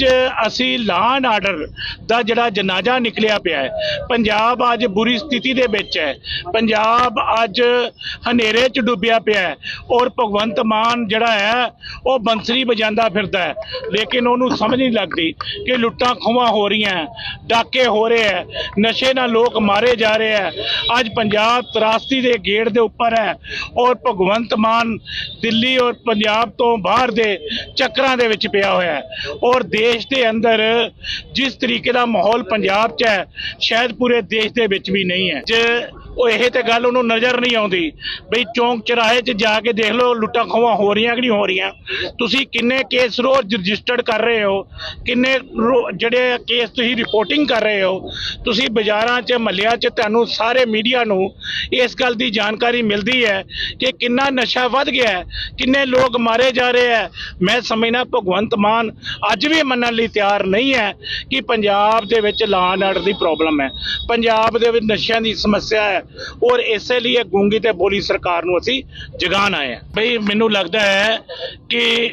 ਅੱਜ ਅਸੀਂ law and order ਦਾ ਜਿਹੜਾ ਜਨਾਜ਼ਾ ਨਿਕਲਿਆ ਪਿਆ ਹੈ, ਪੰਜਾਬ ਅੱਜ ਬੁਰੀ ਸਥਿਤੀ ਦੇ ਵਿੱਚ ਹੈ। ਪੰਜਾਬ ਅੱਜ ਹਨੇਰੇ 'ਚ ਡੁੱਬਿਆ ਪਿਆ ਹੈ ਔਰ ਭਗਵੰਤ ਮਾਨ ਜਿਹੜਾ ਹੈ, ਉਹ ਬੰਸਰੀ ਵਜਾਂਦਾ ਫਿਰਦਾ ਹੈ। ਲੇਕਿਨ ਉਹਨੂੰ ਸਮਝ ਨਹੀਂ ਲੱਗਦੀ ਕਿ ਲੁੱਟਾਂ ਖੋਹਾਂ ਹੋ ਰਹੀਆਂ ਡਾਕੇ ਹੋ ਰਹੇ ਹੈ, ਨਸ਼ੇ ਨਾਲ ਲੋਕ ਮਾਰੇ ਜਾ ਰਹੇ ਹੈ। ਅੱਜ ਪੰਜਾਬ ਤਰਾਸਤੀ ਦੇ ਗੇੜ ਦੇ ਉੱਪਰ ਹੈ ਔਰ ਭਗਵੰਤ ਮਾਨ ਦਿੱਲੀ ਔਰ ਪੰਜਾਬ ਤੋਂ ਬਾਹਰ ਦੇ ਚੱਕਰਾਂ ਦੇ ਵਿੱਚ ਪਿਆ ਹੋਇਆ ਹੈ ਔਰ ਦੇਸ਼ ਦੇ ਅੰਦਰ ਜਿਸ ਤਰੀਕੇ ਦਾ ਮਾਹੌਲ ਪੰਜਾਬ 'ਚ ਹੈ, ਸ਼ਾਇਦ ਪੂਰੇ ਦੇਸ਼ ਦੇ ਵਿੱਚ ਵੀ ਨਹੀਂ ਹੈ। ਜੇ ਉਹ ਇਹ ਤੇ ਗੱਲ ਉਹਨੂੰ ਨਜ਼ਰ ਨਹੀਂ ਆਉਂਦੀ ਬਈ ਚੌਂਕ ਚਰਾਹੇ 'ਚ ਜਾ ਕੇ ਦੇਖ ਲਓ ਲੁੱਟਾਂ ਖੋਹਾਂ ਹੋ ਰਹੀਆਂ ਕਿ ਨਹੀਂ ਹੋ ਰਹੀਆਂ। ਤੁਸੀਂ ਕਿੰਨੇ ਕੇਸ ਰੋਜ਼ ਰਜਿਸਟਰਡ ਕਰ ਰਹੇ ਹੋ, ਕਿੰਨੇ ਰੋ- ਜਿਹੜੇ ਕੇਸ ਤੁਸੀਂ ਰਿਪੋਰਟਿੰਗ ਕਰ ਰਹੇ ਹੋ, ਤੁਸੀਂ ਬਾਜ਼ਾਰਾਂ 'ਚ, ਮਹੱਲਿਆਂ 'ਚ ਤੁਹਾਨੂੰ ਸਾਰੇ ਮੀਡੀਆ ਨੂੰ ਇਸ ਗੱਲ ਦੀ ਜਾਣਕਾਰੀ ਮਿਲਦੀ ਹੈ ਕਿ ਕਿੰਨਾ ਨਸ਼ਾ ਵੱਧ ਗਿਆ ਹੈ, ਕਿੰਨੇ ਲੋਕ ਮਾਰੇ ਜਾ ਰਹੇ ਹੈ। ਮੈਂ ਸਮਝਣਾ ਭਗਵੰਤ ਮਾਨ ਅੱਜ ਵੀ ਮੰਨਣ ਲਈ ਤਿਆਰ ਨਹੀਂ ਹੈ ਕਿ ਪੰਜਾਬ ਦੇ ਵਿੱਚ ਲਾਅ ਐਂਡ ਆਰਡਰ ਦੀ ਪ੍ਰੋਬਲਮ ਹੈ। ਪੰਜਾਬ ਦੇ ਵਿੱਚ ਨਸ਼ਿਆਂ ਦੀ ਸਮੱਸਿਆ ਹੈ ਔਰ ਇਸੇ ਲਈ ਇਹ ਗੂੰਗੀ ਤੇ ਬੋਲੀ ਸਰਕਾਰ ਨੂੰ ਅਸੀਂ ਜਗਾਨ ਆਏ ਹਾਂ। ਬਈ ਮੈਨੂੰ ਲੱਗਦਾ ਹੈ ਕਿ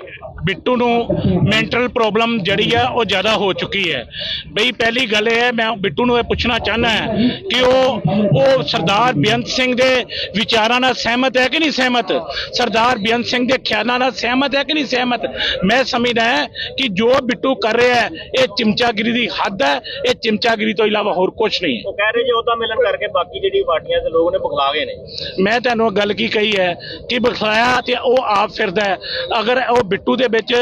ਬਿੱਟੂ ਨੂੰ ਮੈਂਟਲ ਪ੍ਰੋਬਲਮ ਜਿਹੜੀ ਆ ਉਹ ਜ਼ਿਆਦਾ ਹੋ ਚੁੱਕੀ ਹੈ। ਬਈ ਪਹਿਲੀ ਗੱਲ ਇਹ ਹੈ ਮੈਂ ਬਿੱਟੂ ਨੂੰ ਇਹ ਪੁੱਛਣਾ ਚਾਹਨਾ ਹੈ ਕਿ ਉਹ ਉਹ ਸਰਦਾਰ ਬੇਅੰਤ ਸਿੰਘ ਦੇ ਵਿਚਾਰਾਂ ਨਾਲ ਸਹਿਮਤ ਹੈ ਕਿ ਨਹੀਂ ਸਹਿਮਤ? ਸਰਦਾਰ ਬੇਅੰਤ ਸਿੰਘ ਦੇ ਖਿਆਲਾਂ ਨਾਲ ਸਹਿਮਤ ਹੈ ਕਿ ਨਹੀਂ ਸਹਿਮਤ? ਮੈਂ ਸਮਝਦਾ ਹੈ ਕਿ ਜੋ ਬਿੱਟੂ ਕਰ ਰਿਹਾ ਹੈ ਇਹ ਚਿਮਚਾਗਿਰੀ ਦੀ ਹੱਦ ਹੈ ਇਹ ਚਿਮਚਾਗਿਰੀ ਤੋਂ ਇਲਾਵਾ ਹੋਰ ਕੁਝ ਨਹੀਂ ਹੈ। ਉਹ ਕਹਿ ਰਹੇ ਜੀ ਉਹਦਾ ਮਿਲਣ ਕਰਕੇ ਬਾਕੀ ਜਿਹੜੀ ਪਾਰਟੀਆਂ ਦੇ ਲੋਕ ਨੇ ਬਖਲਾ ਗਏ ਨੇ। ਮੈਂ ਤੁਹਾਨੂੰ ਗੱਲ ਕੀ ਕਹੀ ਹੈ ਕਿ ਬਖਲਾਇਆ ਤੇ ਉਹ ਆਪ ਫਿਰਦਾ ਹੈ। ਅਗਰ ਉਹ ਬਿੱਟੂ ਦੇ ਵਿੱਚ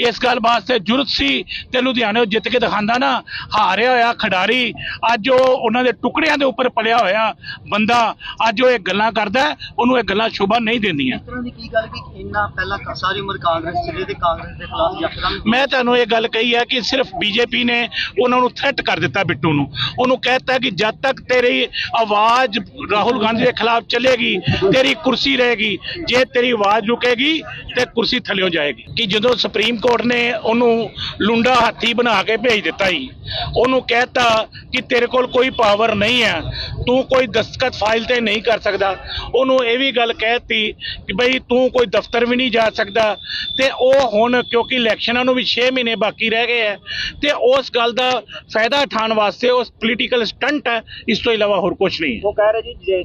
ਇਸ ਗੱਲ ਵਾਸਤੇ ਜੁਰਤ ਸੀ ਤੇ ਲੁਧਿਆਣੇ ਜਿੱਤ ਕੇ ਦਿਖਾਉਂਦਾ ਨਾ ਹਾਰਿਆ ਹੋਇਆ ਖਿਡਾਰੀ ਅੱਜ ਉਹ ਉਹਨਾਂ ਦੇ ਟੁਕੜਿਆਂ ਦੇ ਉੱਪਰ ਪਲਿਆ ਹੋਇਆ ਬੰਦਾ ਅੱਜ ਉਹ ਇਹ ਗੱਲਾਂ ਕਰਦਾ ਉਹਨੂੰ ਇਹ ਗੱਲਾਂ ਸ਼ੋਭਾ ਨਹੀਂ ਦਿੰਦੀਆਂ। ਇਸ ਤਰ੍ਹਾਂ ਦੀ ਕੀ ਗੱਲ ਕਿ ਇੰਨਾ ਪਹਿਲਾਂ ਕ- ਸਾਰੀ ਉਮਰ ਕਾਂਗਰਸ ਚਲੇ ਤੇ ਕਾਂਗਰਸ ਦੇ ਖਿਲਾਫ ਯਕਦਮ ਮੈਂ ਤੁਹਾਨੂੰ ਇਹ ਗੱਲ ਕਹੀ ਹੈ ਕਿ ਸਿਰਫ ਬੀਜੇਪੀ ਨੇ ਉਹਨਾਂ ਨੂੰ ਥ੍ਰੈਟ ਕਰ ਦਿੱਤਾ ਬਿੱਟੂ ਨੂੰ। ਉਹਨੂੰ ਕਹਿਤਾ ਕਿ ਜਦ ਤੱਕ ਤੇਰੀ ਆਵਾਜ਼ ਰਾਹੁਲ ਗਾਂਧੀ ਦੇ ਖਿਲਾਫ ਚੱਲੇਗੀ ਤੇਰੀ ਕੁਰਸੀ ਰਹੇਗੀ ਜੇ ਤੇਰੀ ਆਵਾਜ਼ ਰੁਕੇਗੀ ਤੇ ਕੁਰਸੀ ਥੱਲੇ ਹੋ ਜਾਏਗੀ। ਕਿ ਜਦੋਂ ਸੁਪਰੀਮ ਕੋਰਟ ਨੇ ਉਹਨੂੰ ਲੁੰਡਾ ਹਾਥੀ ਬਣਾ ਕੇ ਭੇਜ ਦਿੱਤਾ ਹੀ ਉਹਨੂੰ ਕਹਿਤਾ ਕਿ ਤੇਰੇ ਕੋਲ ਕੋਈ ਪਾਵਰ ਨਹੀਂ ਹੈ, ਤੂੰ ਕੋਈ ਦਸਤਖਤ ਫਾਈਲ ਤੇ ਨਹੀਂ ਕਰ ਸਕਦਾ। ਉਹਨੂੰ ਇਹ ਵੀ ਗੱਲ ਕਹਿਤੀ ਕਿ ਬਈ ਤੂੰ ਕੋਈ ਦਫ਼ਤਰ ਵੀ ਨਹੀਂ ਜਾ ਸਕਦਾ। ਤੇ ਉਹ ਹੁਣ ਕਿਉਂਕਿ ਇਲੈਕਸ਼ਨਾਂ ਨੂੰ ਵੀ 6 ਮਹੀਨੇ ਬਾਕੀ ਰਹਿ ਗਏ ਹੈ, ਤੇ ਉਸ ਗੱਲ ਦਾ ਫਾਇਦਾ ਉਠਾਉਣ ਵਾਸਤੇ ਉਸ ਪੋਲੀਟੀਕਲ ਸਟੰਟ ਹੈ, ਇਸ ਤੋਂ ਇਲਾਵਾ ਹੋਰ ਕੁਝ ਨਹੀਂ ਉਹ ਕਹਿ ਰਹੇ ਜੀ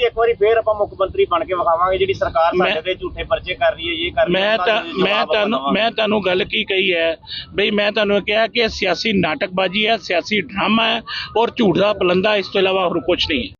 ਜੀ ਇੱਕ ਵਾਰੀ ਫੇਰ ਆਪਾਂ ਮੁੱਖ ਮੰਤਰੀ ਬਣ ਕੇ ਵਿਖਾਵਾਂਗੇ ਜਿਹੜੀ ਸਰਕਾਰ ਸਾਡੇ ਤੇ ਝੂਠੇ ਪਰਚੇ ਕਰ ਰਹੀ ਹੈ ਇਹ ਕਰ ਰਹੀ ਹੈ ਮੈਂ ਤਾਂ ਮੈਂ ਤੁਹਾਨੂੰ। ਮੈਂ ਤੁਹਾਨੂੰ ਗੱਲ ਕੀ ਕਹੀ ਹੈ ਬਈ ਮੈਂ ਤੁਹਾਨੂੰ ਕਿਹਾ ਕਿ ਸਿਆਸੀ ਨਾਟਕਬਾਜ਼ੀ ਹੈ ਸਿਆਸੀ ਡਰਾਮਾ ਹੈ ਔਰ ਝੂਠ ਦਾ ਪਲੰਦਾ ਇਸ ਤੋਂ ਇਲਾਵਾ ਹੋਰ ਕੁਝ ਨਹੀਂ ਹੈ